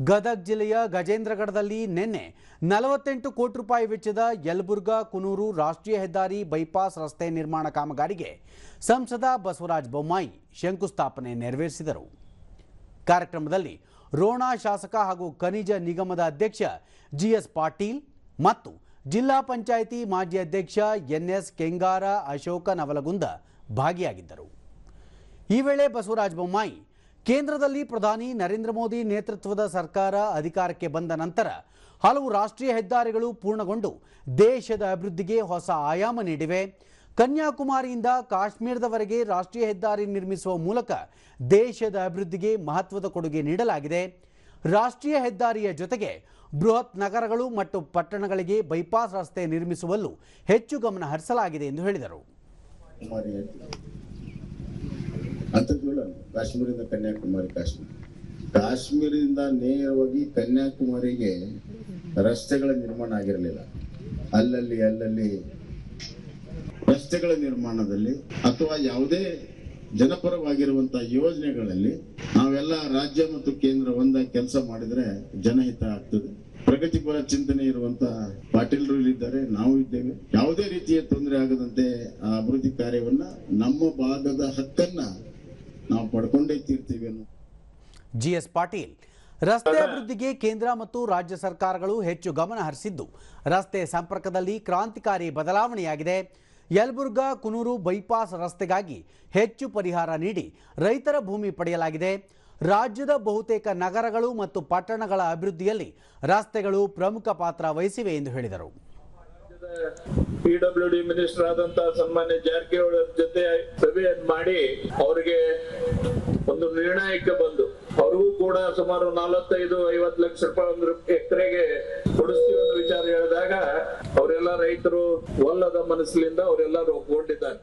ಗದಗ ಜಿಲ್ಲೆಯ ಗಜೇಂದ್ರಗಢದಲ್ಲಿ ನಿನ್ನೆ ನಲವತ್ತೆಂಟು ಕೋಟಿ ರೂಪಾಯಿ ವೆಚ್ಚದ ಯಲಬುರ್ಗಾ, ಕುನೂರು ರಾಷ್ಟ್ರೀಯ ಹೆದ್ದಾರಿ ಬೈಪಾಸ್ ರಸ್ತೆ ನಿರ್ಮಾಣ ಕಾಮಗಾರಿಗೆ ಸಂಸದ ಬಸವರಾಜ ಬೊಮ್ಮಾಯಿ ಶಂಕುಸ್ಥಾಪನೆ ನೆರವೇರಿಸಿದರು. ಕಾರ್ಯಕ್ರಮದಲ್ಲಿ ರೋಣ ಶಾಸಕ ಹಾಗೂ ಖನಿಜ ನಿಗಮದ ಅಧ್ಯಕ್ಷ ಜಿಎಸ್ ಪಾಟೀಲ್ ಮತ್ತು ಜಿಲ್ಲಾ ಪಂಚಾಯಿತಿ ಮಾಜಿ ಅಧ್ಯಕ್ಷ ಎನ್ಎಸ್ ಕೆಂಗಾರ, ಅಶೋಕ ನವಲಗುಂದ ಭಾಗಿಯಾಗಿದ್ದರು. ಈ ವೇಳೆ ಬಸವರಾಜ ಬೊಮ್ಮಾಯಿ ಕೇಂದ್ರದಲ್ಲಿ ಪ್ರಧಾನಿ ನರೇಂದ್ರ ಮೋದಿ ನೇತೃತ್ವದ ಸರ್ಕಾರ ಅಧಿಕಾರಕ್ಕೆ ಬಂದ ನಂತರ ಹಲವು ರಾಷ್ಟ್ರೀಯ ಹೆದ್ದಾರಿಗಳು ಪೂರ್ಣಗೊಂಡು ದೇಶದ ಅಭಿವೃದ್ಧಿಗೆ ಹೊಸ ಆಯಾಮ ನೀಡಿವೆ. ಕನ್ಯಾಕುಮಾರಿಯಿಂದ ಕಾಶ್ಮೀರದವರೆಗೆ ರಾಷ್ಟ್ರೀಯ ಹೆದ್ದಾರಿ ನಿರ್ಮಿಸುವ ಮೂಲಕ ದೇಶದ ಅಭಿವೃದ್ಧಿಗೆ ಮಹತ್ವದ ಕೊಡುಗೆ ನೀಡಲಾಗಿದೆ. ರಾಷ್ಟ್ರೀಯ ಹೆದ್ದಾರಿಯ ಜೊತೆಗೆ ಬೃಹತ್ ನಗರಗಳು ಮತ್ತು ಪಟ್ಟಣಗಳಿಗೆ ಬೈಪಾಸ್ ರಸ್ತೆ ನಿರ್ಮಿಸುವಲ್ಲೂ ಹೆಚ್ಚು ಗಮನ ಹರಿಸಲಾಗಿದೆ ಎಂದು ಹೇಳಿದರು. ಅಂತದ್ವಲ್ಲ ಕಾಶ್ಮೀರದಿಂದ ಕನ್ಯಾಕುಮಾರಿ, ಕಾಶ್ಮೀರ. ಕಾಶ್ಮೀರದಿಂದ ನೇರವಾಗಿ ಕನ್ಯಾಕುಮಾರಿಗೆ ರಸ್ತೆಗಳ ನಿರ್ಮಾಣ ಆಗಿರಲಿಲ್ಲ. ಅಲ್ಲಲ್ಲಿ ಅಲ್ಲಲ್ಲಿ ರಸ್ತೆಗಳ ನಿರ್ಮಾಣದಲ್ಲಿ ಅಥವಾ ಯಾವುದೇ ಜನಪರವಾಗಿರುವಂತಹ ಯೋಜನೆಗಳಲ್ಲಿ ನಾವೆಲ್ಲ ರಾಜ್ಯ ಮತ್ತು ಕೇಂದ್ರ ಒಂದಾಗಿ ಕೆಲಸ ಮಾಡಿದ್ರೆ ಜನಹಿತ ಆಗ್ತದೆ. ಪ್ರಗತಿಪರ ಚಿಂತನೆ ಇರುವಂತಹ ಪಾಟೀಲ್ರು ಇಲ್ಲಿದ್ದಾರೆ, ನಾವು ಇದ್ದೇವೆ. ಯಾವುದೇ ರೀತಿಯ ತೊಂದರೆ ಆಗದಂತೆ ಆ ಅಭಿವೃದ್ಧಿ ಕಾರ್ಯವನ್ನ ನಮ್ಮ ಭಾಗದ ಹಕ್ಕನ್ನ ನಾವು ಪಡ್ಕೊಂಡೇ ತೀರ್ತೀವಿ ಅನ್ನೋ. ಜಿಎಸ್ ಪಾಟೀಲ್ ರಸ್ತೆ ಅಭಿವೃದ್ಧಿಗೆ ಕೇಂದ್ರ ಮತ್ತು ರಾಜ್ಯ ಸರ್ಕಾರಗಳು ಹೆಚ್ಚು ಗಮನ ಹರಿಸಿದ್ದು. ರಸ್ತೆ ಸಂಪರ್ಕದಲ್ಲಿ ಕ್ರಾಂತಿಕಾರಿ ಬದಲಾವಣೆಯಾಗಿದೆ. ಯಲಬುರ್ಗಾ ಕುನೂರು ಬೈಪಾಸ್ ರಸ್ತೆಗಾಗಿ ಹೆಚ್ಚು ಪರಿಹಾರ ನೀಡಿ ರೈತರ ಭೂಮಿ ಪಡೆಯಲಾಗಿದೆ. ರಾಜ್ಯದ ಬಹುತೇಕ ನಗರಗಳು ಮತ್ತು ಪಟ್ಟಣಗಳ ಅಭಿವೃದ್ಧಿಯಲ್ಲಿ ರಸ್ತೆಗಳು ಪ್ರಮುಖ ಪಾತ್ರ ವಹಿಸಿವೆ ಎಂದು ಹೇಳಿದರು. ಪಿಡಬ್ಲ್ಯೂ ಡಿ ಮಿನಿಸ್ಟರ್ ಆದಂತ ಸನ್ಮಾನ್ಯ ಜಾರಕಿಹೊಳಿ ಅವ್ರ ಜೊತೆ ಸಭೆಯನ್ನು ಮಾಡಿ ಅವರಿಗೆ ಒಂದು ನಿರ್ಣಯಕ್ಕೆ ಬಂದು ಅವ್ರಿಗೂ ಕೂಡ ಸುಮಾರು ನಲವತ್ತೈದು ಐವತ್ತು ಲಕ್ಷ ರೂಪಾಯಿ ಒಂದು ಎಕರೆಗೆ ಕೊಡಿಸ್ತೀವಿ ಅನ್ನೋ ವಿಚಾರ ಹೇಳಿದಾಗ ಅವರೆಲ್ಲ ರೈತರು ಒಲ್ಲದ ಮನಸ್ಸಿನಿಂದ ಅವರೆಲ್ಲರೂ ಒಪ್ಕೊಂಡಿದ್ದಾರೆ.